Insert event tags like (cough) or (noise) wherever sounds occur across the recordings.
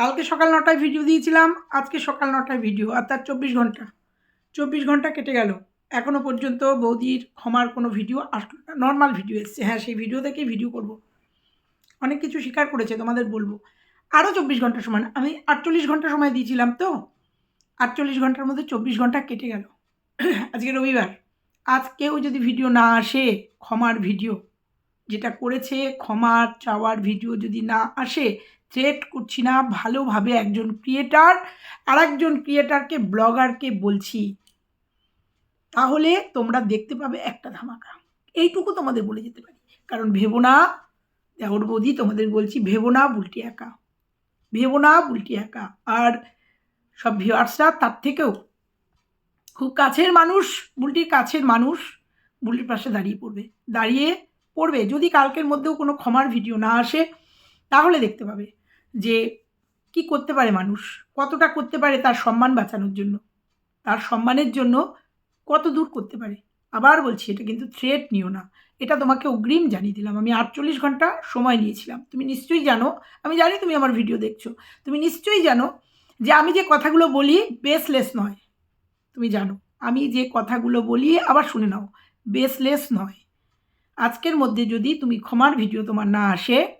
কালকে সকাল নটায় ভিডিও দিয়েছিলাম, আজকে সকাল নটায় ভিডিও আর তার চব্বিশ ঘণ্টা। চব্বিশ ঘণ্টা কেটে গেল। এখনও পর্যন্ত বৌদির ক্ষমার কোনো ভিডিও আসলো নর্মাল ভিডিও এসছে। হ্যাঁ সেই ভিডিও থেকেই ভিডিও করব। অনেক কিছু স্বীকার করেছে, তোমাদের বলব। আরও চব্বিশ ঘণ্টা সময়। আমি আটচল্লিশ ঘণ্টা সময় দিয়েছিলাম তো। আটচল্লিশ ঘণ্টার মধ্যে চব্বিশ ঘণ্টা কেটে গেল। (clears throat) আজকে রবিবার। আজকেও যদি ভিডিও না আসে, ক্ষমার ভিডিও যেটা করেছে ক্ষমার চাওয়ার ভিডিও যদি না আসে থ্রেট করছি না, ভালোভাবে একজন ক্রিয়েটার আর একজন ক্রিয়েটারকে, ব্লগারকে বলছি, তাহলে তোমরা দেখতে পাবে একটা ধামাকা। এইটুকু তোমাদের বলে যেতে পারি। কারণ ভেবো না দেওর বৌদি তোমাদের বলছি, ভেবো না বুলটি একা। ভেবো না বুলটি একা। আর সব ভিউয়ার্সরা, তার থেকেও খুব কাছের মানুষ, বুলটির কাছের মানুষ, বুলটির পাশে দাঁড়িয়ে পড়বে। দাঁড়িয়ে পড়বে। যদি কালকের মধ্যেও কোনো ক্ষমার ভিডিও না আসে, তাহলে দেখতে পাবে। যে কি করতে পারে মানুষ? কতটা করতে পারে তার সম্মান বাঁচানোর জন্য? তার সম্মানের জন্য কত দূর করতে পারে? আবার বলছি, এটা কিন্তু থ্রেট নিও না। এটা তোমাকে অগ্রিম জানিয়ে দিলাম। আমি আটচল্লিশ ঘণ্টা সময় নিয়েছিলাম। তুমি নিশ্চয়ই জানো, আমি জানি তুমি আমার ভিডিও দেখছ। তুমি নিশ্চয়ই জানো যে আমি যে কথাগুলো বলি বেসলেস নয়। তুমি জানো, আমি যে কথাগুলো বলি আবার শুনে নাও বেসলেস নয়। আজকের মধ্যে যদি তুমি ক্ষমার ভিডিও তোমার না আসে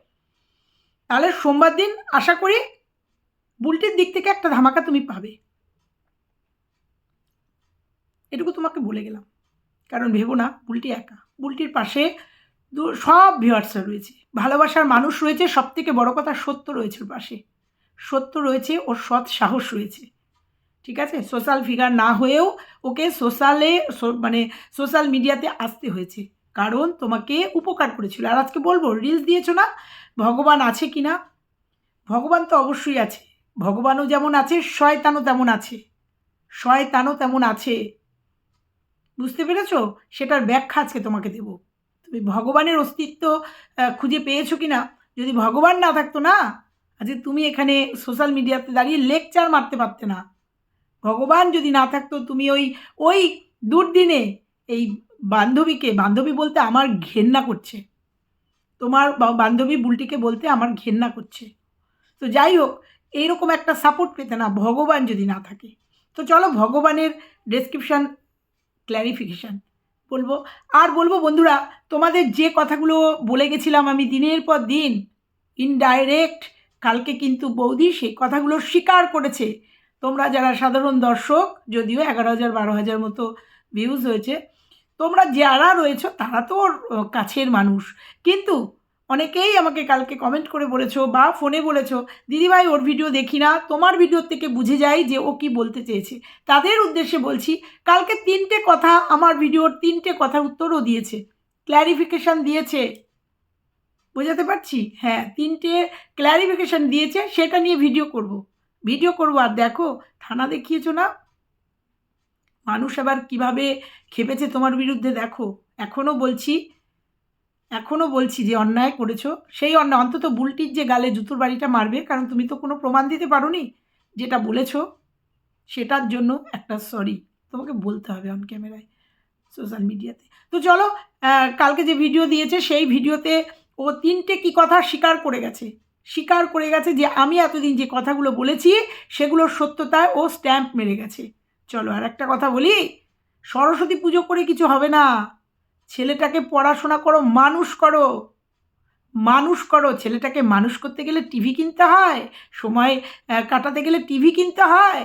তাহলে সোমবার দিন আশা করি বুলটির দিক থেকে একটা ধামাকা তুমি পাবে। এটুকু তোমাকে বলে গেলাম। কারণ ভেবো না, বুলটি একা। বুলটির পাশে সব ভিউয়ার্সরা রয়েছে। ভালোবাসার মানুষ রয়েছে সব থেকে বড় কথা সত্য রয়েছে ওর পাশে। সত্য রয়েছে, ওর সৎ সাহস রয়েছে। ঠিক আছে? সোশ্যাল ফিগার না হয়েও ওকে সোশ্যালে মানে সোশ্যাল মিডিয়াতে আসতে হয়েছে। কারণ তোমাকে উপকার করেছিল। আর আজকে বলব রিলস দিয়েছ না? ভগবান আছে কি না? ভগবান তো অবশ্যই আছে। ভগবানও যেমন আছে, শয়তানও তেমন আছে। শয়তানও তেমন আছে। বুঝতে পেরেছ? সেটার ব্যাখ্যা আজকে তোমাকে দেব। তুমি ভগবানের অস্তিত্ব খুঁজে পেয়েছ কি না? যদি ভগবান না থাকতো না আজকে তুমি এখানে সোশ্যাল মিডিয়াতে দাঁড়িয়ে লেকচার মারতে পারতে না। ভগবান যদি না থাকতো, তুমি ওই ওই দুর্দিনে, এই বান্ধবীকে, বান্ধবী বলতে আমার ঘেন্না করছে। তোমার বান্ধবী বুলটিকে বলতে আমার ঘেন্না করছে। তো যাই হোক, এইরকম একটা সাপোর্ট পেতে না ভগবান যদি না থাকে। তো চলো ভগবানের ডেসক্রিপশান ক্ল্যারিফিকেশান বলব। আর বলব বন্ধুরা, তোমাদের যে কথাগুলো বলে গেছিলাম আমি দিনের পর দিন ইনডাইরেক্ট কালকে কিন্তু বৌদি সেই কথাগুলো স্বীকার করেছে। তোমরা যারা সাধারণ দর্শক, যদিও এগারো হাজার, বারো হাজার মতো ভিউজ হয়েছে তোমরা যারা রয়েছো, তারা তো ওর কাছের মানুষ। কিন্তু অনেকেই আমাকে কালকে কমেন্ট করে বলেছ বা ফোনে বলেছ, দিদিভাই, ওর ভিডিও দেখি না। তোমার ভিডিওর থেকে বুঝে যাই যে ও কি বলতে চেয়েছে। তাদের উদ্দেশ্যে বলছি, কালকে তিনটে কথা আমার ভিডিওর তিনটে কথার উত্তরও দিয়েছে। ক্ল্যারিফিকেশান দিয়েছে। বোঝাতে পারছি? হ্যাঁ তিনটে ক্ল্যারিফিকেশান দিয়েছে, সেটা নিয়ে ভিডিও করব। ভিডিও করব, আর দেখো, থানা দেখিয়েছো না? মানুষ আবার কীভাবে খেপেছে তোমার বিরুদ্ধে দেখো। এখনও বলছি এখনও বলছি যে অন্যায় করেছ। সেই অন্যায়, অন্তত বুলটির যে গালে জুতোর বাড়িটা মারবে, কারণ তুমি তো কোনো প্রমাণ দিতে পারোনি। যেটা বলেছ, সেটার জন্য একটা সরি তোমাকে বলতে হবে অন ক্যামেরায় সোশ্যাল মিডিয়াতে তো চলো কালকে যে ভিডিও দিয়েছে, সেই ভিডিওতে ও তিনটে কি কথা স্বীকার করে গেছে। স্বীকার করে গেছে যে আমি এতদিন যে কথাগুলো বলেছি, সেগুলোর সত্যতায় ও স্ট্যাম্প মেরে গেছে। চলো আর একটা কথা বলি, সরস্বতী পুজো করে কিছু হবে না। ছেলেটাকে পড়াশোনা করো, মানুষ করো। মানুষ করো, ছেলেটাকে মানুষ করতে গেলে টিভি কিনতে হয়, সময় কাটাতে গেলে টিভি কিনতে হয়।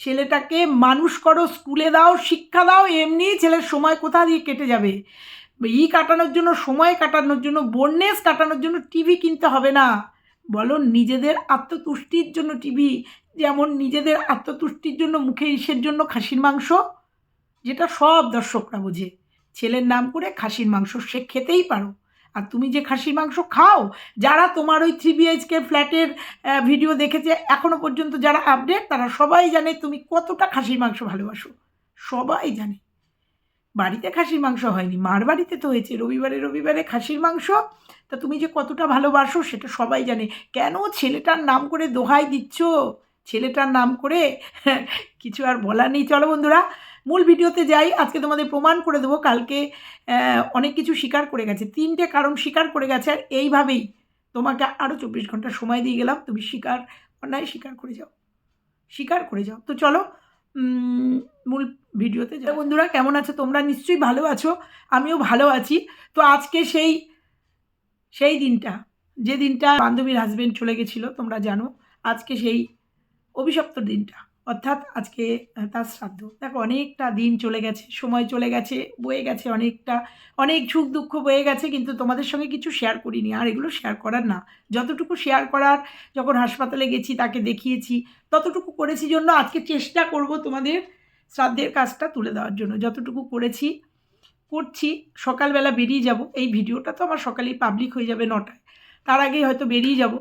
ছেলেটাকে মানুষ করো, স্কুলে দাও, শিক্ষা দাও, এমনি ছেলের সময় কোথা দিয়ে কেটে যাবে? ই কাটানোর জন্য, সময় কাটানোর জন্য বন্যেস কাটানোর জন্য টিভি কিনতে হবে না। বলো, নিজেদের আত্মতুষ্টির জন্য টিভি যেমন নিজেদের আত্মতুষ্টির জন্য মুখে ইসের জন্য খাসির মাংস, যেটা সব দর্শকরা বোঝে। ছেলের নাম করে খাসির মাংস সে খেতেই পারো। আর তুমি যে খাসির মাংস খাও, যারা তোমার ওই থ্রি বিএইচকে ফ্ল্যাটের ভিডিও দেখেছে, এখনও পর্যন্ত যারা আপডেট তারা সবাই জানে তুমি কতটা খাসির মাংস ভালোবাসো। সবাই জানে। বাড়িতে খাসির মাংস হয়নি, মার বাড়িতে তো হয়েছে। রবিবারে রবিবারে খাসির মাংস, তা তুমি যে কতটা ভালোবাসো, সেটা সবাই জানে। কেন ছেলেটার নাম করে দোহাই দিচ্ছ? ছেলেটার নাম করে (laughs) কিছু আর বলার নেই। চলো বন্ধুরা, মূল ভিডিওতে যাই। আজকে তোমাদের প্রমাণ করে দেবো। কালকে অনেক কিছু স্বীকার করে গেছে। তিনটে কারণ স্বীকার করে গেছে আর এইভাবেই তোমাকে আরও চব্বিশ ঘণ্টা সময় দিয়ে গেলাম। তুমি স্বীকার অন্যায় স্বীকার করে যাও। স্বীকার করে যাও। তো চলো মূল ভিডিওতে যাও বন্ধুরা, কেমন আছো? তোমরা নিশ্চয়ই ভালো আছো। আমিও ভালো আছি। তো আজকে সেই সেই দিনটা, যে দিনটা বান্ধবীর হাজবেন্ড চলে গেছিল, তোমরা জানো। আজকে সেই অভিশপ্ত দিনটা। অর্থাৎ আজকে তার শ্রাদ্ধ। দেখো, অনেকটা দিন চলে গেছে, সময় চলে গেছে, বয়ে গেছে অনেকটা, অনেক সুখ দুঃখ বয়ে গেছে, কিন্তু তোমাদের সঙ্গে কিছু শেয়ার করিনি। আর এগুলো শেয়ার করার না। যতটুকু শেয়ার করার, যখন হাসপাতালে গেছি, তাকে দেখিয়েছি, ততটুকু করেছি জন্য আজকে চেষ্টা করব তোমাদের শ্রাদ্ধের কাজটা তুলে দেওয়ার জন্য। যতটুকু করেছি, করছি, সকালবেলা বেরিয়ে যাব। এই ভিডিওটা তো আমার সকালেই পাবলিক হয়ে যাবে নটায়। তার আগেই হয়তো বেরিয়ে যাব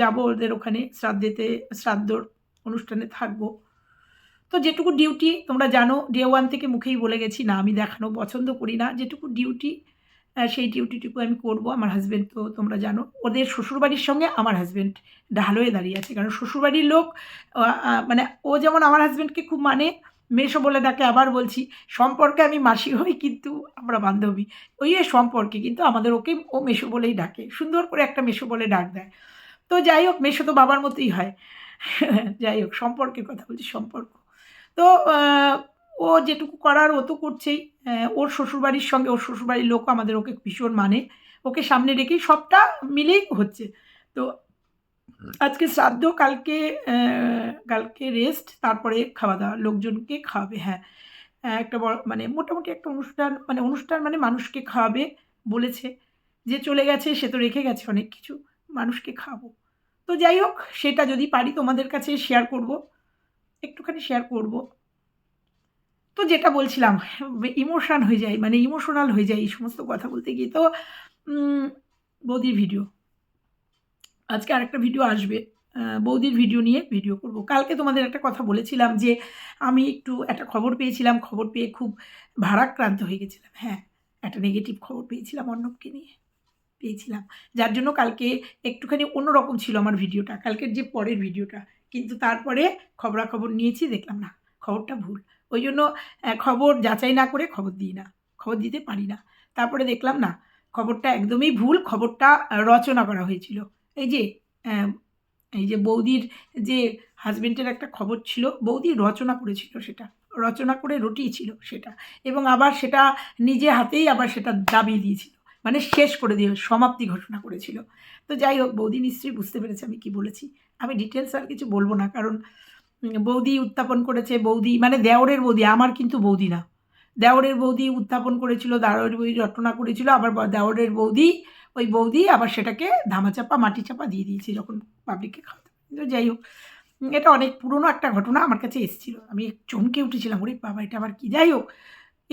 যাব ওদের ওখানে শ্রাদ্ধেতে, শ্রাদ্ধর অনুষ্ঠানে থাকব। তো যেটুকু ডিউটি তোমরা জানো ডে ওয়ান থেকে মুখেই বলে গেছি, না, আমি দেখানো পছন্দ করি না। যেটুকু ডিউটি সেই ডিউটিটুকু আমি করব। আমার হাজব্যান্ড তো তোমরা জানো, ওদের শ্বশুরবাড়ির সঙ্গে আমার হাজব্যান্ড ঢাল হয়ে দাঁড়িয়ে আছে। কারণ শ্বশুরবাড়ির লোক মানে ও যেমন আমার হাজব্যান্ডকে খুব মানে মেশো বলে ডাকে আবার বলছি, সম্পর্কে আমি মাসি হই কিন্তু আমরা বান্ধবী। ওই সম্পর্কে, কিন্তু আমাদের ওকে ও মেশো বলেই ডাকে। সুন্দর করে একটা মেশো বলে ডাক দেয়। তো যাই হোক মেশো তো বাবার মতোই হয়। যাই হোক সম্পর্কের কথা বলছি সম্পর্ক। তো ও যেটুকু করার ও তো করছেই। ওর শ্বশুরবাড়ির সঙ্গে ওর শ্বশুরবাড়ির লোক আমাদের ওকে ভীষণ মানে। ওকে সামনে রেখেই সবটা মিলেই হচ্ছে। তো আজকে শ্রাদ্ধ কালকে কালকে রেস্ট তারপরে খাওয়া দাওয়া লোকজনকে খাওয়াবে হ্যাঁ। একটা বড় মানে মোটামুটি একটা অনুষ্ঠান মানে অনুষ্ঠান মানে মানুষকে খাওয়াবে বলেছে। যে চলে গেছে সে তো রেখে গেছে অনেক কিছু। মানুষকে খাওয়াবো তো যাই হোক, সেটা যদি পারি তোমাদের কাছে শেয়ার করব, একটুখানি শেয়ার করব। তো যেটা বলছিলাম ইমোশান হয়ে যায় মানে ইমোশনাল হয়ে যায় এই সমস্ত কথা বলতে গিয়ে। তো বৌদির ভিডিও আজকে আরেকটা ভিডিও আসবে। বৌদির ভিডিও নিয়ে ভিডিও করব। কালকে তোমাদের একটা কথা বলেছিলাম যে, আমি একটু একটা খবর পেয়েছিলাম, খবর পেয়ে খুব ভারাক্রান্ত হয়ে গেছিলাম। হ্যাঁ একটা নেগেটিভ খবর পেয়েছিলাম অর্ণবকে নিয়ে। পেয়েছিলাম। যার জন্য কালকে একটুখানি অন্যরকম ছিল আমার ভিডিওটা, কালকের যে পরের ভিডিওটা। কিন্তু তারপরে খবরাখবর নিয়েছি, দেখলাম না, খবরটা ভুল। ওই জন্য খবর যাচাই না করে খবর দিই না, খবর দিতে পারি না। তারপরে দেখলাম না, খবরটা একদমই ভুল, খবরটা রচনা করা হয়েছিল। এই যে এই যে বৌদির যে হাজবেন্ডের একটা খবর ছিল, বৌদি রচনা করেছিল সেটা, রচনা করে রটিয়েছিল সেটা। এবং আবার সেটা নিজে হাতেই আবার সেটা দাবি দিয়েছিল। মানে শেষ করে দিয়ে সমাপ্তি ঘোষণা করেছিল। তো যাই হোক, বৌদি নিশ্চয়ই বুঝতে পেরেছে আমি কি বলেছি। আমি ডিটেলস আর কিছু বলব না, কারণ বৌদি উত্থাপন করেছে, বৌদি মানে দেওরের বৌদি, আমার কিন্তু বৌদি না। দেওরের বৌদি উত্থাপন করেছিল, দেওরের বৌদি রটনা করেছিল, আবার দেওরের বৌদি, ওই বৌদি আবার সেটাকে ধামাচাপা মাটি চাপা দিয়ে দিয়েছে যখন পাবলিককে খাওয়াতে। কিন্তু যাই হোক, এটা অনেক পুরনো একটা ঘটনা আমার কাছে এসেছিল। আমি চমকে উঠেছিলাম, ওরে বাবা, এটা আবার কি? যাই হোক,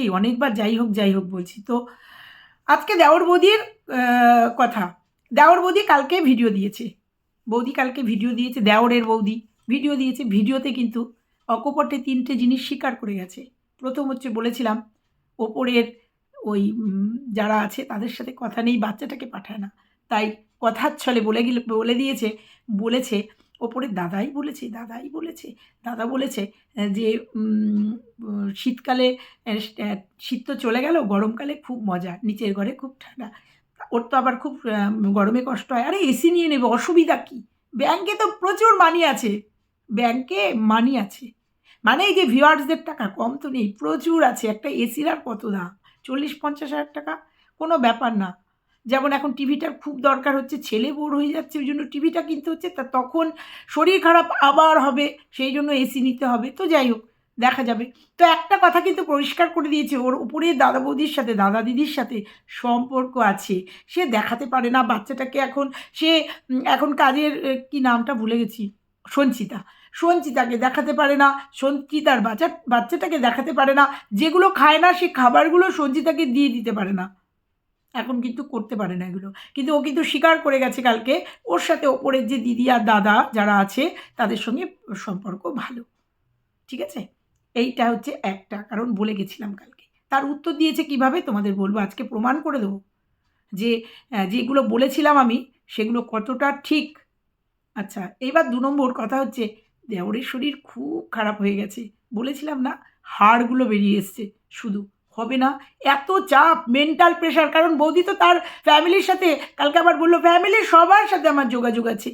এই অনেকবার যাই হোক যাই হোক বলছি। তো আজকে দেওর বৌদির কথা। দেওর বৌদি কালকে ভিডিও দিয়েছে। বৌদি কালকে ভিডিও দিয়েছে, দেওরের বৌদি ভিডিও দিয়েছে। ভিডিওতে কিন্তু অকপটে তিনটে জিনিস স্বীকার করে গেছে। প্রথম হচ্ছে বলেছিলাম, ওপরের ওই যারা আছে তাদের সাথে কথা নেই, বাচ্চাটাকে পাঠায় না। তাই কথার ছলে বলে গেলে, বলে দিয়েছে, বলেছে ওপরের দাদাই বলেছে দাদাই বলেছে, দাদা বলেছে যে শীতকালে শীত তো চলে গেল, গরমকালে খুব মজা, নিচের ঘরে খুব ঠান্ডা। ওর তো আবার খুব গরমে কষ্ট হয়। আরে এসি নিয়ে নেবে, অসুবিধা কী? ব্যাংকে তো প্রচুর মানি আছে, ব্যাংকে মানি আছে। মানে এই যে ভিউয়ার্সদের টাকা কম তো নেই, প্রচুর আছে, একটা এসির আর কত দাম? চল্লিশ, পঞ্চাশ হাজার টাকা? কোনো ব্যাপার না। যেমন এখন টিভিটার খুব দরকার হচ্ছে, ছেলে বোর হয়ে যাচ্ছে, ওই জন্য টিভিটা কিনতে হচ্ছে, তা তখন শরীর খারাপ আবার হবে, সেই জন্য এসি নিতে হবে, তো যাই হোক, দেখা যাবে। তো একটা কথা কিন্তু পরিষ্কার করে দিয়েছে, ওর উপরে দাদা বৌদির সাথে, দাদা দিদির সাথে সম্পর্ক আছে, সে দেখাতে পারে না, বাচ্চাটাকে এখন, সে এখন কাজের কি নামটা ভুলে গেছি, সঞ্চিতা, সঞ্চিতাকে দেখাতে পারে না, সঞ্চিতার বাচ্চা, বাচ্চাটাকে দেখাতে পারে না, যেগুলো খায় না, সে খাবারগুলো সঞ্চিতাকে দিয়ে দিতে পারে না। এখন কিন্তু করতে পারে না এগুলো। কিন্তু ও কিন্তু স্বীকার করে গেছে কালকে, ওর সাথে ওপরের যে দিদি আর দাদা যারা আছে, তাদের সঙ্গে সম্পর্ক ভালো। ঠিক আছে? এইটা হচ্ছে একটা, কারণ বলে গেছিলাম কালকে। তার উত্তর দিয়েছে কীভাবে তোমাদের বলব? আজকে প্রমাণ করে দেবো। যে যেগুলো বলেছিলাম আমি, সেগুলো কতটা ঠিক? আচ্ছা এইবার দু নম্বর কথা হচ্ছে, দেওরের শরীর খুব খারাপ হয়ে গেছে। বলেছিলাম না, হাড়গুলো বেরিয়ে এসছে, শুধু। হবে না। এত চাপ মেন্টাল প্রেশার কারণ বৌদি তো তার ফ্যামিলির সাথে, কালকে আবার বলল ফ্যামিলির সবার সাথে আমার যোগাযোগ আছে।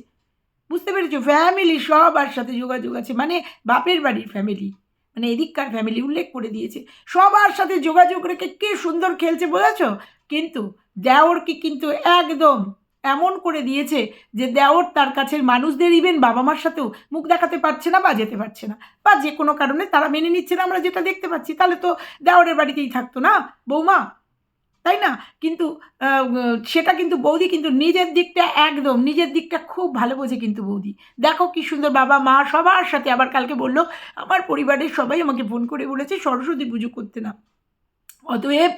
বুঝতে পেরেছ? ফ্যামিলি সবার সাথে যোগাযোগ আছে। মানে বাপের বাড়ির ফ্যামিলি মানে এদিককার ফ্যামিলি উল্লেখ করে দিয়েছে। সবার সাথে যোগাযোগ রেখে কে সুন্দর খেলছে বোঝাছো কিন্তু দেওরকে কিন্তু একদম এমন করে দিয়েছে যে দেওর তার কাছের মানুষদের ইভেন বাবা মার সাথেও মুখ দেখাতে পারছে না বা যেতে পারছে না। বা যে কোনো কারণে তারা মেনে নিচ্ছে না, আমরা যেটা দেখতে পাচ্ছি, তাহলে তো দেওরের বাড়িতেই থাকতো না, বৌমা? তাই না? কিন্তু সেটা কিন্তু বৌদি কিন্তু নিজের দিকটা একদম, নিজের দিকটা খুব ভালো বোঝে কিন্তু বৌদি। দেখো কি সুন্দর বাবা, মা সবার সাথে আবার কালকে বলল, আমার পরিবারের সবাই আমাকে ফোন করে বলেছে সরস্বতী পুজো করতে না। অতএব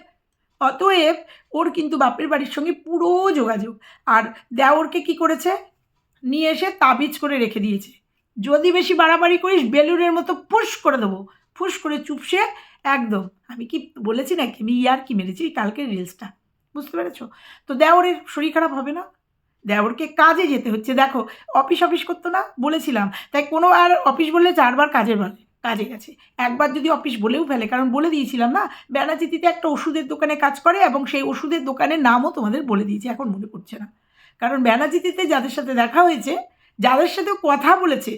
অতএব ওর কিন্তু বাপের বাড়ির সঙ্গে পুরো যোগাযোগ। আর দেওরকে কি করেছে? নিয়ে এসে তাবিজ করে রেখে দিয়েছে। যদি বেশি বাড়াবাড়ি করিস, বেলুনের মতো ফুস করে দেবো। ফুস করে চুপসে একদম। আমি কি বলেছি নাকি? আমি ইয়ার কি মেরেছি? এই কালকের রিলসটা বুঝতে পেরেছ? তো দেওরের শরীর খারাপ হবে না? দেওরকে কাজে যেতে হচ্ছে। দেখো অফিস অফিস করতো না বলেছিলাম। তাই কোনো আর অফিস বললে চারবার কাজে বলে কাজে গেছে। একবার যদি অফিস বলেও ফেলে, কারণ বলে দিয়েছিলাম না ব্যানাচিতিতে একটা ওষুধের দোকানে কাজ করে এবং সেই ওষুধের দোকানের নামও তোমাদের বলে দিয়েছি, এখন মনে পড়ছে না। কারণ ব্যানাচিতিতে যাদের সাথে দেখা হয়েছে, যাদের সাথে কথা বলেছে,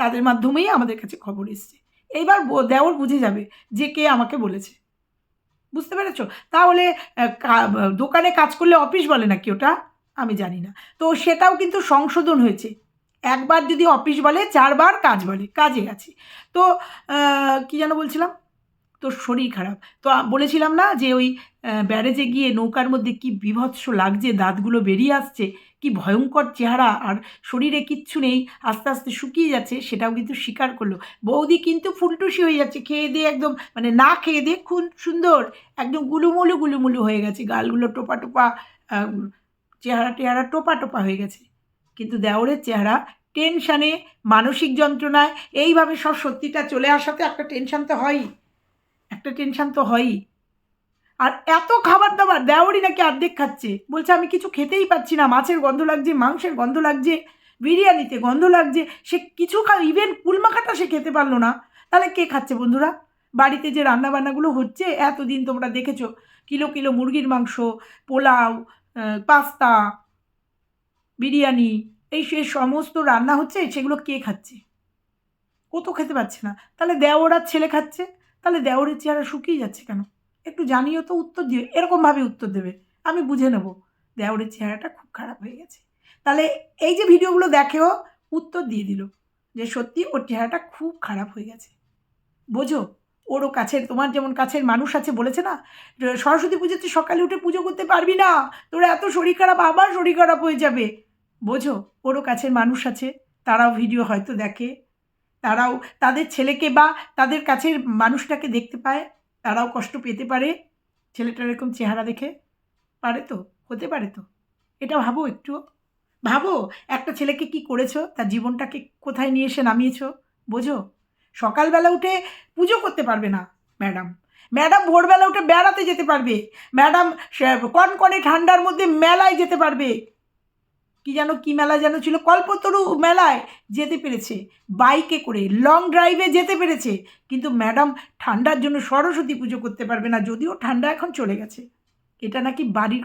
তাদের মাধ্যমেই আমাদের কাছে খবর এসছে। এইবার দেওর বুঝে যাবে যে কে আমাকে বলেছে। বুঝতে পেরেছ? তাহলে দোকানে কাজ করলে অফিস বলে নাকি ওটা? আমি জানি না। তো সেটাও কিন্তু সংশোধন হয়েছে। একবার যদি অফিস বলে, চারবার কাজ বলে, কাজে আছে। তো কি যেন বলছিলাম? তোর শরীর খারাপ। তো বলেছিলাম না যে ওই ব্যারেজে গিয়ে নৌকার মধ্যে কি বিভৎস লাগছে, দাঁতগুলো বেরিয়ে আসছে, কি ভয়ঙ্কর চেহারা, আর শরীরে কিচ্ছু নেই, আস্তে আস্তে শুকিয়ে যাচ্ছে, সেটাও কিন্তু স্বীকার করল। বৌদি কিন্তু ফুলটুসি হয়ে যাচ্ছে, খেয়ে দিয়ে একদম মানে না খেয়ে দিয়ে খুব সুন্দর, একদম গুলুমুলু গুলুমুলু হয়ে গেছে, গালগুলো টোপা টোপা চেহারা টেহারা টোপা টোপা হয়ে গেছে। কিন্তু দেওরের চেহারা টেনশানে, মানসিক যন্ত্রণায়, এইভাবে সব সত্যিটা চলে আসাতে একটা টেনশান তো হয়ই। একটা টেনশান তো হয়ই। আর এত খাবার দাবার দেওয়ারই নাকি অর্ধেক খাচ্ছে। বলছে, আমি কিছু খেতেই পাচ্ছি না। মাছের গন্ধ লাগছে, মাংসের গন্ধ লাগছে, বিরিয়ানিতে গন্ধ লাগছে। সে কিছু খা ইভেন কুলমাখাটা সে খেতে পারল না। তাহলে কে খাচ্ছে বন্ধুরা? বাড়িতে যে রান্নাবান্নাগুলো হচ্ছে, এতদিন তোমরা দেখেছ। কিলো কিলো মুরগির মাংস, পোলাও পাস্তা বিরিয়ানি, এই সে সমস্ত রান্না হচ্ছে, সেগুলো কে খাচ্ছে? ও তো খেতে পাচ্ছে না। তাহলে দেওর আর ছেলে খাচ্ছে? তাহলে দেওরের চেহারা শুকিয়ে যাচ্ছে কেন? একটু জানিও তো উত্তর দিও, এরকমভাবে উত্তর দেবে। আমি বুঝে নেব। দেওরের চেহারাটা খুব খারাপ হয়ে গেছে। তাহলে এই যে ভিডিওগুলো দেখেও উত্তর দিয়ে দিল যে সত্যি ওর চেহারাটা খুব খারাপ হয়ে গেছে। বোঝো? ওরও কাছের, তোমার যেমন কাছের মানুষ আছে বলেছে না সরস্বতী পুজোতে সকালে উঠে পুজো করতে পারবি না। তোর এত শরীর খারাপ, আবার শরীর খারাপ হয়ে যাবে। বোঝো, ওরও কাছের মানুষ আছে, তারাও ভিডিও হয়তো দেখে। তারাও, তাদের ছেলেকে বা তাদের কাছের মানুষটাকে দেখতে পায়, তারাও কষ্ট পেতে পারে। ছেলেটার এরকম চেহারা দেখে পারে তো, হতে পারে তো। এটা ভাবো একটু। ভাবো, একটা ছেলেকে কি করেছ? তার জীবনটাকে কোথায় নিয়ে এসে নামিয়েছো? বোঝো? সকালবেলা উঠে পুজো করতে পারবে না, ম্যাডাম। ম্যাডাম ভোরবেলা উঠে বেড়াতে যেতে পারবে। ম্যাডাম কনকনে ঠান্ডার মধ্যে মেলায় যেতে পারবে। কি যেন কি মেলা যেন ছিল? কল্পতরু মেলায় যেতে পেরেছে। বাইকে করে লং ড্রাইভে যেতে পেরেছে। কিন্তু ম্যাডাম ঠান্ডার জন্য সরস্বতী পুজো করতে পারবে না, যদিও ঠান্ডা এখন চলে গেছে। এটা নাকি বাড়ির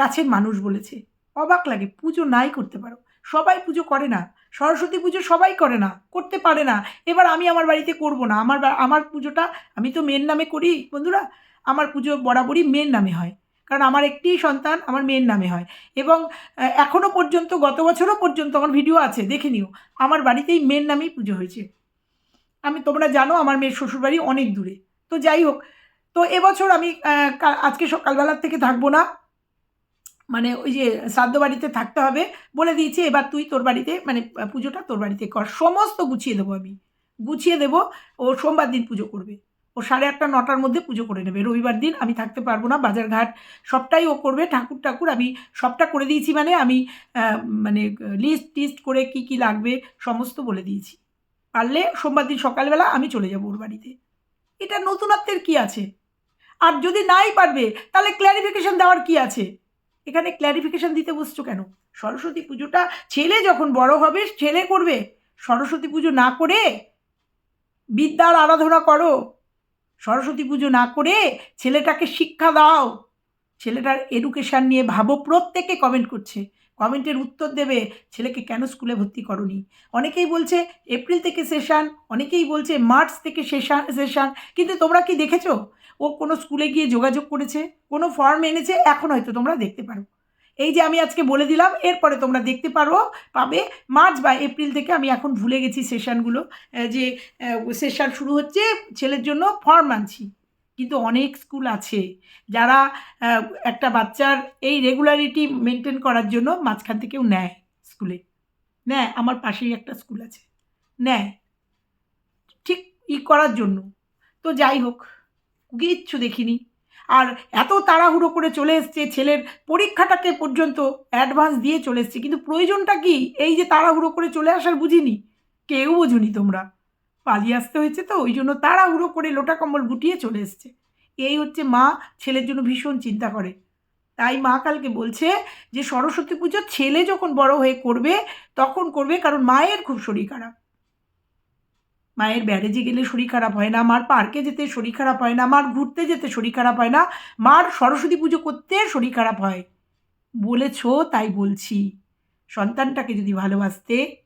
কাছের মানুষ বলেছে। অবাক লাগে, পুজো নাই করতে পারো। সবাই পুজো করে না। সরস্বতী পুজো সবাই করে না, করতে পারে না। এবার আমি আমার বাড়িতে করব না। আমার আমার পুজোটা আমি তো মেয়ের নামে করি, বন্ধুরা। আমার পুজো বরাবরই মেয়ের নামে হয়। কারণ আমার একটিই সন্তান, আমার মেয়ের নামে হয়। এবং এখনও পর্যন্ত, গত বছরও পর্যন্ত আমার ভিডিও আছে, দেখে নিও। আমার বাড়িতেই মেয়ের নামেই পুজো হয়েছে। আমি, তোমরা জানো, আমার মেয়ের শ্বশুরবাড়ি অনেক দূরে। তো যাই হোক, তো এবছর আমি আজকে সকালবেলার থেকে থাকব না। মানে ওই যে, শ্রাদ্ধ বাড়িতে থাকতে হবে বলে দিয়েছি, এবার তুই তোর বাড়িতে মানে পুজোটা তোর বাড়িতে কর। সমস্ত গুছিয়ে দেবো আমি। গুছিয়ে দেবো, ও সোমবার দিন পুজো করবে। ও সাড়ে আটটা, নটার মধ্যে পুজো করে নেবে। রবিবার দিন আমি থাকতে পারব না বাজার ঘাট সবটাই ও করবে। ঠাকুর ঠাকুর, আমি সবটা করে দিয়েছি মানে আমি মানে লিস্ট টিস্ট করে কি কি লাগবে, সমস্ত বলে দিয়েছি। পারলে সোমবার দিন সকালবেলা আমি চলে যাব ওর বাড়িতে। এটা নতুনত্বের কি আছে? আর যদি নাই পারবে, তাহলে ক্ল্যারিফিকেশন দেওয়ার কি আছে? এখানে ক্ল্যারিফিকেশন দিতে বসছো কেন? সরস্বতী পুজোটা ছেলে যখন বড় হবে, ছেলে করবে। সরস্বতী পুজো না করে বিদ্যার আরাধনা করো। সরস্বতী পুজো না করে ছেলেটাকে শিক্ষা দাও। ছেলেটার এডুকেশান নিয়ে ভাবো, প্রত্যেকে কমেন্ট করছে। কমেন্টের উত্তর দেবে, ছেলেকে কেন স্কুলে ভর্তি করনি? অনেকেই বলছে এপ্রিল থেকে সেশন অনেকেই বলছে মার্চ থেকে সেশন সেশন কিন্তু তোমরা কি দেখেছ? ও কোনো স্কুলে গিয়ে যোগাযোগ করেছে, কোনো ফর্ম এনেছে, এখন হয়তো তোমরা দেখতে পারো। এই যে আমি আজকে বলে দিলাম, এরপরে তোমরা দেখতে পারো, পাবে। মার্চ বা এপ্রিল থেকে আমি এখন ভুলে গেছি সেশনগুলো যে সেশন শুরু হচ্ছে ছেলের জন্য ফর্ম আনছি কিন্তু অনেক স্কুল আছে যারা একটা বাচ্চার এই রেগুলারিটি মেনটেন করার জন্য মাঝখান থেকেও নেয় স্কুলে। নেয়, আমার পাশেই একটা স্কুল আছে। নেয়, ঠিক ই করার জন্য। তো যাই হোক, কিচ্ছু দেখিনি। আর এত তাড়াহুড়ো করে চলে এসছে, ছেলের পরীক্ষাটাকে পর্যন্ত অ্যাডভান্স দিয়ে চলে এসছে। কিন্তু প্রয়োজনটা কি? এই যে তাড়াহুড়ো করে চলে আসার বুঝিনি। কেউ বোঝুনি তোমরা। পালিয়ে আসতে হয়েছে তো, ওই জন্য তাড়াহুড়ো করে লোটা কম্বল গুটিয়ে চলে এসছে। এই হচ্ছে মা, ছেলের জন্য ভীষণ চিন্তা করে। তাই মা কালকে বলছে যে, সরস্বতী পুজো ছেলে যখন বড় হয়ে করবে, তখন করবে, কারণ মায়ের খুব শরীর খারাপ। মায়ের ব্যারেজে গেলে শরীর খারাপ হয় না, মার পার্কে যেতে শরীর খারাপ হয় না, মার ঘুরতে যেতে শরীর খারাপ হয় না, মার সরস্বতী পুজো করতে শরীর খারাপ হয়। বলেছ, তাই বলছি। সন্তানটাকে যদি ভালোবাসতে,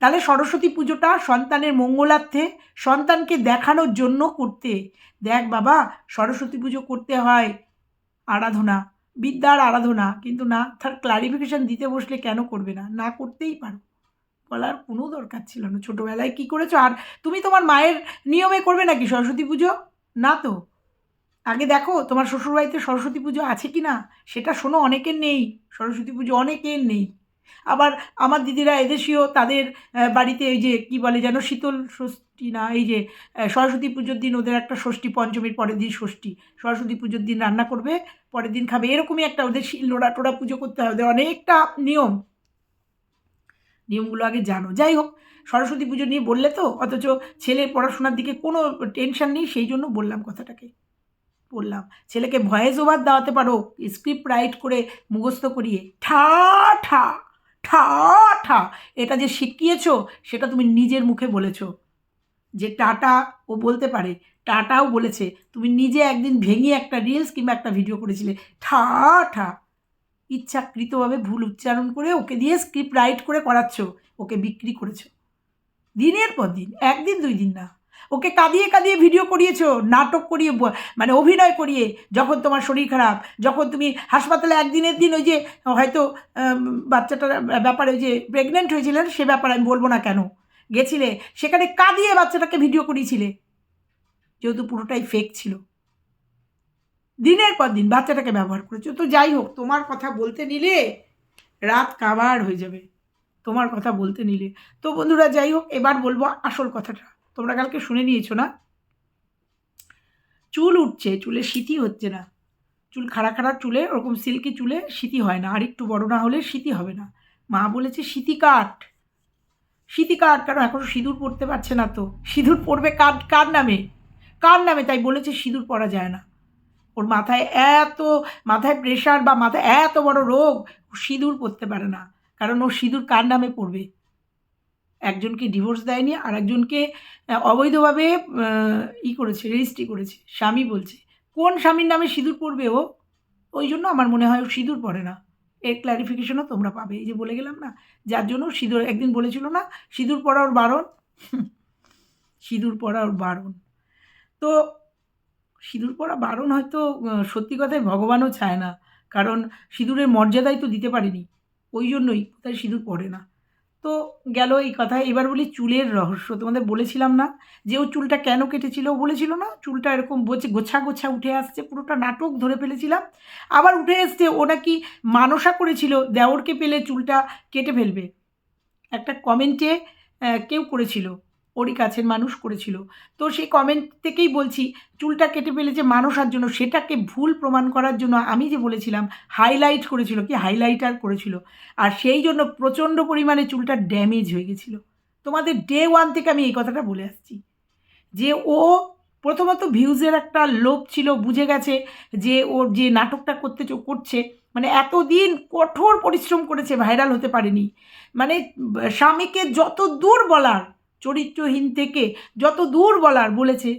তাহলে সরস্বতী পুজোটা সন্তানের মঙ্গলার্থে, সন্তানকে দেখানোর জন্য করতে। দেখ বাবা, সরস্বতী পুজো করতে হয় আরাধনা, বিদ্যার আরাধনা, কিন্তু না, তার ক্লারিফিকেশান দিতে বসলে কেন করবে না? না করতেই পারো। বলার কোনো দরকার ছিল না। ছোটোবেলায় কী করেছ? আর তুমি তোমার মায়ের নিয়মে করবে নাকি সরস্বতী পুজো? না তো। আগে দেখো, তোমার শ্বশুরবাড়িতে সরস্বতী পুজো আছে কি না? সেটা শোনো, অনেকের নেই। সরস্বতী পুজো অনেকের নেই। আবার আমার দিদিরা এদেশীয়, তাদের বাড়িতে এই যে কি বলে যেন, শীতল ষষ্ঠী না, এই যে সরস্বতী পুজোর দিন ওদের একটা ষষ্ঠী, পঞ্চমীর পরের দিন ষষ্ঠী। সরস্বতী পুজোর দিন রান্না করবে, পরের দিন খাবে। এরকমই একটা ওদের শিল নোড়া টোড়া পুজো করতে হবে ওদের অনেকটা নিয়ম। নিয়মগুলো আগে জানো। যাই হোক, সরস্বতী পুজো নিয়ে বললে তো, অথচ ছেলের পড়াশোনার দিকে কোনো টেনশন নেই, সেই জন্য বললাম কথাটাকে। বললাম, ছেলেকে ভয়েস ওভার দেওয়াতে পারো স্ক্রিপ্ট রাইট করে মুখস্থ করিয়ে। ঠা ঠা ঠা ঠা, এটা যে শিখিয়েছো, সেটা তুমি নিজের মুখে বলেছ। যে টাটা ও বলতে পারে, টাটাও বলেছে। তুমি নিজে একদিন ভেঙে একটা রিলস কিংবা একটা ভিডিও করেছিলে। ঠা ঠা ইচ্ছাকৃতভাবে ভুল উচ্চারণ করে ওকে দিয়ে স্ক্রিপ্ট রাইট করে করাচ্ছ, ওকে বিক্রি করেছ। দিনের পর দিন, একদিন দুই দিন না। ওকে কাঁদিয়ে কাঁদিয়ে ভিডিও করিয়েছো, নাটক করিয়ে মানে অভিনয় করিয়ে, যখন তোমার শরীর খারাপ, যখন তুমি হাসপাতালে একদিনের দিন ওই যে, হয়তো বাচ্চাটার ব্যাপারে ওই যে প্রেগনেন্ট হয়েছিলেন সে ব্যাপারে আমি বলব না কেন? গেছিলে, সেখানে কাঁদিয়ে বাচ্চাটাকে ভিডিও করিয়েছিলে। যেহেতু পুরোটাই ফেক ছিল। দিনের পর দিন বাচ্চাটাকে ব্যবহার করেছ। তো যাই হোক, তোমার কথা বলতে নিলে রাত কাবার হয়ে যাবে। তোমার কথা বলতে নিলে। তো বন্ধুরা, যাই হোক, এবার বলব আসল কথাটা। তোমরা কালকে শুনে নিয়েছো না? চুল উঠছে, চুলে শীতি হচ্ছে না। চুল খাড়া খাড়া চুলে, ওরকম সিল্কি চুলে শীতি হয় না। আর একটু বড় না হলে শীতি হবে না। মা বলেছে শীতি কাট। শীতি কাট কারণ এখন সিঁদুর পরতে পারছে না তো। সিঁদুর পরবে কার কার নামে? কার নামে? তাই বলেছে, সিঁদুর পরা যায় না। ওর মাথায় এত, মাথায় প্রেশার বা মাথায় এত বড় রোগ সিঁদুর পরতে পারে না। কারণ ও সিঁদুর কার নামে পড়বে? একজনকে ডিভোর্স দেয়নি, আর একজনকে অবৈধভাবে ই করেছে রেজিস্ট্রি করেছে। স্বামী বলছে, কোন স্বামীর নামে সিঁদুর পড়বে ও? ওই জন্য আমার মনে হয় ও সিঁদুর পড়ে না। এর ক্ল্যারিফিকেশনও তোমরা পাবে। এই যে বলে গেলাম না, যার জন্য সিঁদুর, একদিন বলেছিল না, সিঁদুর পরা ওর বারণ? সিঁদুর পরা ওর বারণ। তো সিঁদুর পরা বারণ হয়তো সত্যি কথায় ভগবানও চায় না। কারণ সিঁদুরের মর্যাদাই তো দিতে পারেনি। ওই জন্যই তাই সিঁদুর পড়ে না। তো গেল এই কথা। এবার বলি চুলের রহস্য। তোমাদের বলেছিলাম না যে ও চুলটা কেন কেটেছিল? বলেছিল না, চুলটা এরকম বোঝে গোছা গোছা উঠে আসছে। পুরোটা নাটক ধরে ফেলেছিলাম। আবার উঠে এসছে, ও নাকি মানসা করেছিল দেওরকে পেলে চুলটা কেটে ফেলবে। একটা কমেন্টে কেউ করেছিল। ওরই কাছের মানুষ করেছিল। তো সেই কমেন্ট থেকেই বলছি, চুলটা কেটে ফেলেছে আর জন্য, সেটাকে ভুল প্রমাণ করার জন্য আমি যে বলেছিলাম হাইলাইট করেছিল কি? হাইলাইটার করেছিল। আর সেই জন্য প্রচণ্ড পরিমাণে চুলটা ড্যামেজ হয়ে গেছিল। তোমাদের ডে ওয়ান থেকে আমি এই কথাটা বলে আসছি। যে ও প্রথমত ভিউজের একটা লোভ ছিল, বুঝে গেছে যে ওর যে নাটকটা করতে করছে মানে এতদিন কঠোর পরিশ্রম করেছে ভাইরাল হতে পারেনি। মানে স্বামীকে যত দূর বলার চরিত্রহীন থেকে যত দূর বলার বলেছে,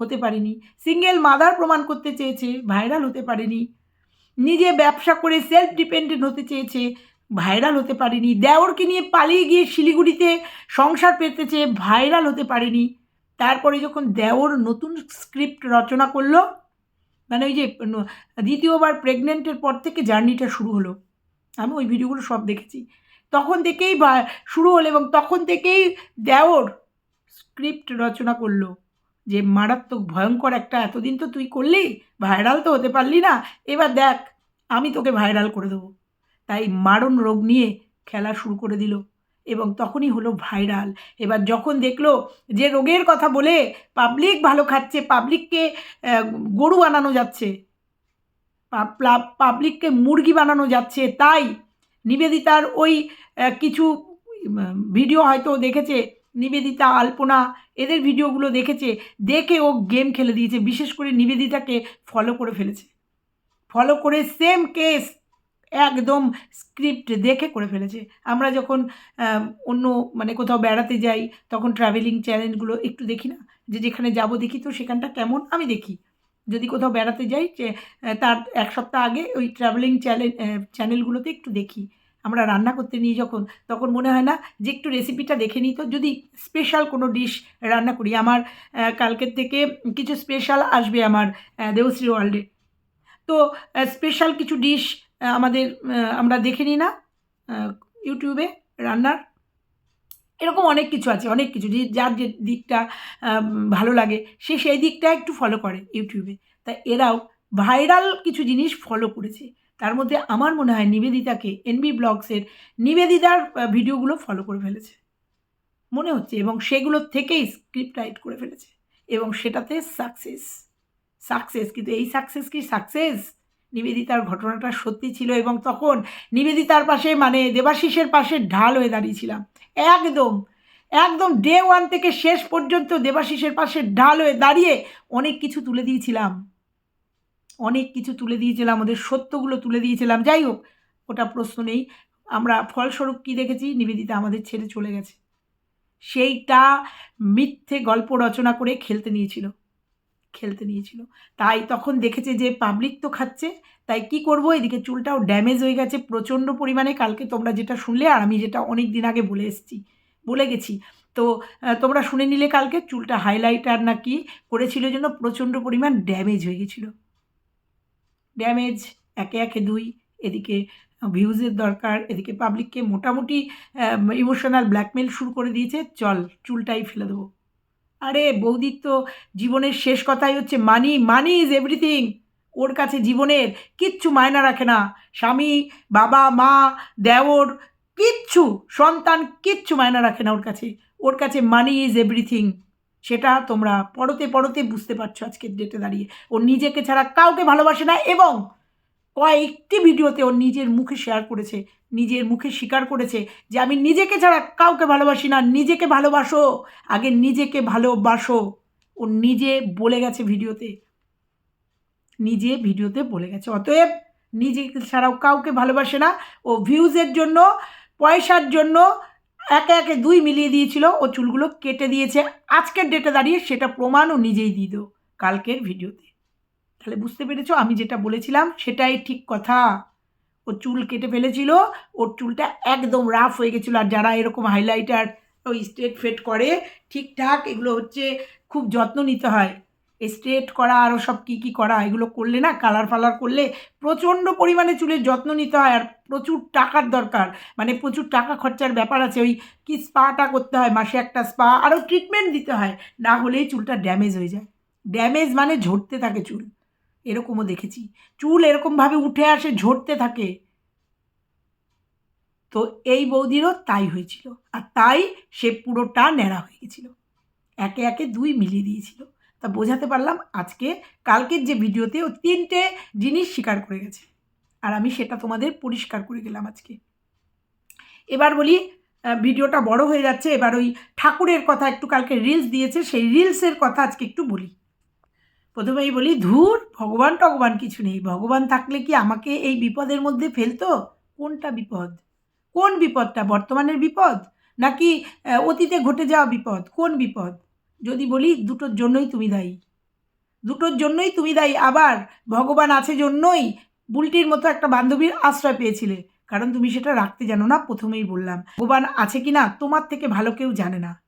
হতে পারেনি। সিঙ্গেল মাদার প্রমাণ করতে চেয়েছে ভাইরাল হতে পারেনি। নিজে ব্যবসা করে সেলফ ডিপেন্ডেন্ট হতে চেয়েছে ভাইরাল হতে পারিনি। দেওরকে নিয়ে পালিয়ে গিয়ে শিলিগুড়িতে সংসার পেতেছে ভাইরাল হতে পারিনি। তারপরে যখন দেওর নতুন স্ক্রিপ্ট রচনা করল মানে ওই যে দ্বিতীয়বার প্রেগনেন্টের পর থেকে জার্নিটা শুরু হলো। আমি ওই ভিডিওগুলো সব দেখেছি। তখন থেকেই শুরু হলো এবং তখন থেকেই দেওর স্ক্রিপ্ট রচনা করল। যে মারাত্মক ভয়ঙ্কর একটা, এতদিন তো তুই করলি ভাইরাল তো হতে পারলি না, এবার দেখ, আমি তোকে ভাইরাল করে দেবো। তাই মারণ রোগ নিয়ে খেলা শুরু করে দিল এবং তখনই হলো ভাইরাল এবার যখন দেখল যে রোগের কথা বলে পাবলিক ভালো খাচ্ছে পাবলিককে গরু বানানো যাচ্ছে পাবলিককে মুরগি বানানো যাচ্ছে, তাই নিবেদিতার ওই কিছু ভিডিও হয়তো দেখেছে, নিবেদিতা, আলপনা, এদের ভিডিওগুলো দেখেছে, দেখে ও গেম খেলে দিয়েছে, বিশেষ করে নিবেদিতাকে ফলো করে ফেলেছে। ফলো করে সেম কেস একদম স্ক্রিপ্ট দেখে করে ফেলেছে। আমরা যখন অন্য মানে কোথাও বেড়াতে যাই, তখন ট্রাভেলিং চ্যানেলগুলো একটু দেখি না, যে যেখানে যাব দেখি তো সেখানটা কেমন, আমি দেখি। যদি কোথাও বেড়াতে যাই, যে তার এক সপ্তাহ আগে ওই ট্রাভেলিং চ্যানেল চ্যানেলগুলোতে একটু দেখি। আমরা রান্না করতে নিই যখন, তখন মনে হয় না যে একটু রেসিপিটা দেখে নিই। তো যদি স্পেশাল কোনো ডিশ রান্না করি, আমার কালকের থেকে কিছু স্পেশাল আসবে আমার দেবশ্রী ওয়ার্ল্ডে তো স্পেশাল কিছু ডিশ আমাদের আমরা দেখে নিই না ইউটিউবে রান্নার। এরকম অনেক কিছু আছে, অনেক কিছু। যে যার যে দিকটা ভালো লাগে, সে সেই দিকটা একটু ফলো করে ইউটিউবে। তা এরাও ভাইরাল কিছু জিনিস ফলো করেছে। তার মধ্যে আমার মনে হয় নিবেদিতাকে এনবি ব্লগসের নিবেদিতার ভিডিওগুলো ফলো করে ফেলেছে। মনে হচ্ছে, এবং সেগুলোর থেকেই স্ক্রিপ্ট রাইট করে ফেলেছে। এবং সেটাতে সাকসেস সাকসেস কিন্তু এই সাকসেস কি সাকসেস নিবেদিতার ঘটনাটা সত্যি ছিল, এবং তখন নিবেদিতার পাশে মানে দেবাশিসের পাশে ঢাল হয়ে দাঁড়িয়েছিলাম একদম একদম ডে ওয়ান থেকে শেষ পর্যন্ত দেবাশিসের পাশে ঢাল হয়ে দাঁড়িয়ে অনেক কিছু তুলে দিয়েছিলাম। অনেক কিছু তুলে দিয়েছিলাম, ওদের সত্যগুলো তুলে দিয়েছিলাম। যাই হোক, ওটা প্রশ্ন নেই। আমরা ফলস্বরূপ কী দেখেছি? নিবেদিতা আমাদের ছেড়ে চলে গেছে। সেইটা মিথ্যে গল্প রচনা করে খেলতে নিয়েছিল। খেলতে নিয়েছিল। তাই তখন দেখেছে যে, পাবলিক তো খাচ্ছে তাই কি করব? এদিকে চুলটাও ড্যামেজ হয়ে গেছে প্রচণ্ড পরিমাণে। কালকে তোমরা যেটা শুনলে আর আমি যেটা অনেক দিন আগে বলে এসেছি, বলে গেছি। তো তোমরা শুনে নিলে কালকে চুলটা হাইলাইটার না কি করেছিল জন্য প্রচণ্ড পরিমাণ ড্যামেজ হয়ে গেছিল। ড্যামেজ একে একে দুই, এদিকে ভিউজের দরকার, এদিকে পাবলিককে মোটামুটি ইমোশনাল ব্ল্যাকমেল শুরু করে দিয়েছে। চল চুলটাই ফেলে দেবো। আরে বৌদির তো জীবনের শেষ কথাই হচ্ছে মানি মানি ইজ এভরিথিং ওর কাছে জীবনের কিচ্ছু মায়না রাখে না। স্বামী, বাবা, মা, দেওর, কিচ্ছু, সন্তান কিচ্ছু মায়না রাখে না ওর কাছে। ওর কাছে মানি ইজ এভরিথিং সেটা তোমরা পড়তে পড়তে বুঝতে পারছ আজকের ডেটে দাঁড়িয়ে। ও নিজেকে ছাড়া কাউকে ভালোবাসে না এবং কয়েকটি ভিডিওতে ও নিজের মুখে শেয়ার করেছে, নিজের মুখে স্বীকার করেছে যে আমি নিজেকে ছাড়া কাউকে ভালোবাসি না, নিজেকে ভালোবাসো, আগে নিজেকে ভালোবাসো। ও নিজে বলে গেছে ভিডিওতে। নিজে ভিডিওতে বলে গেছে। অতএব নিজে ছাড়াও কাউকে ভালোবাসে না। ও ভিউজের জন্য, পয়সার জন্য একে একে দুই মিলিয়ে দিয়েছিল। ও চুলগুলো কেটে দিয়েছে। আজকের ডেটে দাঁড়িয়ে সেটা প্রমাণও নিজেই দিয়ে দিও কালকের ভিডিওতে। তাহলে বুঝতে পেরেছ আমি যেটা বলেছিলাম, সেটাই ঠিক কথা। ও চুল কেটে ফেলেছিল। ওর চুলটা একদম রাফ হয়ে গেছিল। আর যারা এরকম হাইলাইটার ওই স্ট্রেট ফেট করে, ঠিকঠাক, এগুলো হচ্ছে খুব যত্ন নিতে হয়। স্ট্রেট করা আরও সব কী কী করা, এগুলো করলে না কালার ফালার করলে প্রচণ্ড পরিমাণে চুলের যত্ন নিতে হয় আর প্রচুর টাকার দরকার। মানে প্রচুর টাকা খরচার ব্যাপার আছে। ওই কি স্পাটা করতে হয়, মাসে একটা স্পা আরও ট্রিটমেন্ট দিতে হয়। না হলেই চুলটা ড্যামেজ হয়ে যায়। ড্যামেজ মানে ঝরতে থাকে চুল। এরকমও দেখেছি। চুল এরকমভাবে উঠে আসে, ঝরতে থাকে। তো এই বৌদিরও তাই হয়েছিল। আর তাই সে পুরোটা ন্যাড়া হয়ে গেছিল। একে একে দুই মিলিয়ে দিয়েছিল। তা বোঝাতে পারলাম আজকে কালকের যে ভিডিওতে ও তিনটে জিনিস স্বীকার করে গেছে। আর আমি সেটা তোমাদের পরিষ্কার করে গেলাম আজকে। এবার বলি ভিডিওটা বড় হয়ে যাচ্ছে। এবার ওই ঠাকুরের কথা একটু কালকে রিলস দিয়েছে, সেই রিলসের কথা আজকে একটু বলি। প্রথমেই বলি, ধুর, ভগবান টগবান কিছু নেই। ভগবান থাকলে কি আমাকে এই বিপদের মধ্যে ফেলতো? কোনটা বিপদ? কোন বিপদটা? বর্তমানের বিপদ? নাকি অতীতে ঘটে যাওয়া বিপদ? কোন বিপদ? যদি বলি, দুটোর জন্যই তুমি দায়ী। দুটোর জন্যই তুমি দায়ী, আবার ভগবান আছে জন্যই বুলটির মতো একটা বান্ধবীর আশ্রয় পেয়েছিলে। কারণ তুমি সেটা রাখতে জানো না, প্রথমেই বললাম। ভগবান আছে কি না তোমার থেকে ভালো কেউ জানে না।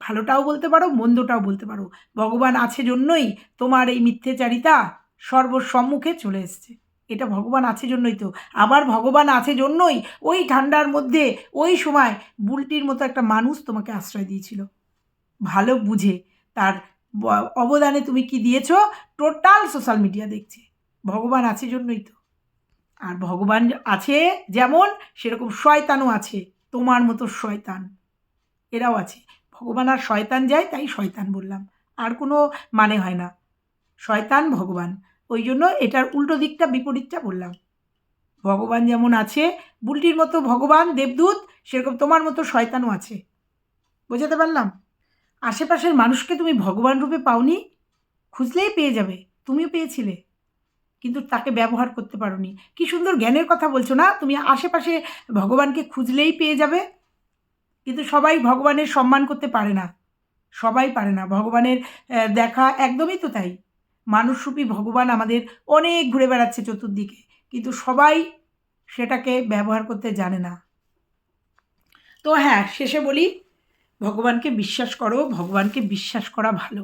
ভালোটাও বলতে পারো, মন্দটাও বলতে পারো। ভগবান আছে জন্যই তোমার এই মিথ্যেচারিতা সর্বসম্মুখে চলে এসছে। এটা ভগবান আছে জন্যই তো। আবার ভগবান আছে জন্যই ওই ঠান্ডার মধ্যে, ওই সময় বুলটির মতো একটা মানুষ তোমাকে আশ্রয় দিয়েছিল। ভালো বুঝে তার অবদানে তুমি কি দিয়েছ? টোটাল সোশ্যাল মিডিয়া দেখছে। ভগবান আছে জন্যই তো। আর ভগবান আছে যেমন, সেরকম শয়তানও আছে। তোমার মতো শয়তান। এরাও আছে। ভগবান আর শয়তান যায়, তাই শয়তান বললাম। আর কোনো মানে হয় না। শয়তান ভগবান। ওই জন্য এটার উল্টো দিকটা, বিপরীতটা বললাম। ভগবান যেমন আছে, বুলটির মতো ভগবান, দেবদূত, সেরকম তোমার মতো শয়তানও আছে। বোঝাতে পারলাম? আশেপাশের মানুষকে তুমি ভগবান রূপে পাওনি? খুঁজলেই পেয়ে যাবে, তুমিও পেয়েছিলে। কিন্তু তাকে ব্যবহার করতে পারোনি। কি সুন্দর জ্ঞানের কথা বলছো না? তুমি আশেপাশে ভগবানকে খুঁজলেই পেয়ে যাবে। কিন্তু সবাই ভগবানের সম্মান করতে পারে না। সবাই পারে না। ভগবানের দেখা একদমই তো তাই। মানুষরূপী ভগবান আমাদের অনেক ঘুরে বেড়াচ্ছে চতুর্দিকে। কিন্তু সবাই সেটাকে ব্যবহার করতে জানে না। তো হ্যাঁ শেষে বলি ভগবানকে বিশ্বাস করো, ভগবানকে বিশ্বাস করা ভালো।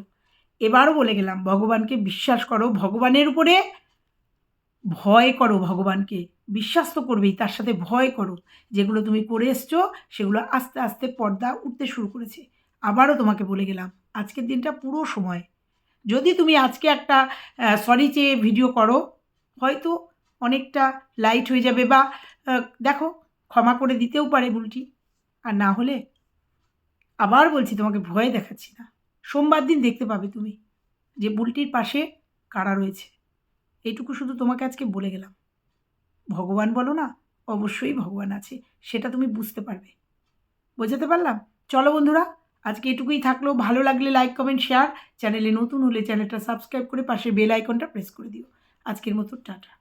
এবারও বলে গেলাম, ভগবানকে বিশ্বাস করো, ভগবানের উপরে ভয় করো ভগবানকে। বিশ্বাস তো করবেই, তার সাথে ভয় করো। যেগুলো তুমি করে এসছো, সেগুলো আস্তে আস্তে পর্দা উঠতে শুরু করেছে। আবারও তোমাকে বলে গেলাম, আজকের দিনটা পুরো সময়। যদি তুমি আজকে একটা সরি চেয়ে ভিডিও করো, হয়তো অনেকটা লাইট হয়ে যাবে বা দেখো, ক্ষমা করে দিতেও পারে ভুলটি। আর না হলে আবার বলছি, তোমাকে ভয় দেখাচ্ছি না। সোমবার দিন দেখতে পাবে তুমি যে বুলটির পাশে কারা রয়েছে। এইটুকু শুধু তোমাকে আজকে বলে গেলাম। ভগবান বলো না, অবশ্যই ভগবান আছে, সেটা তুমি বুঝতে পারবে। বোঝাতে পারলাম? চলো বন্ধুরা, আজকে এটুকুই থাকল। ভালো লাগলে লাইক কমেন্ট শেয়ার চ্যানেলে নতুন হলে চ্যানেলটা সাবস্ক্রাইব করে পাশে বেল আইকনটা প্রেস করে দিও। আজকের মতো টাটা।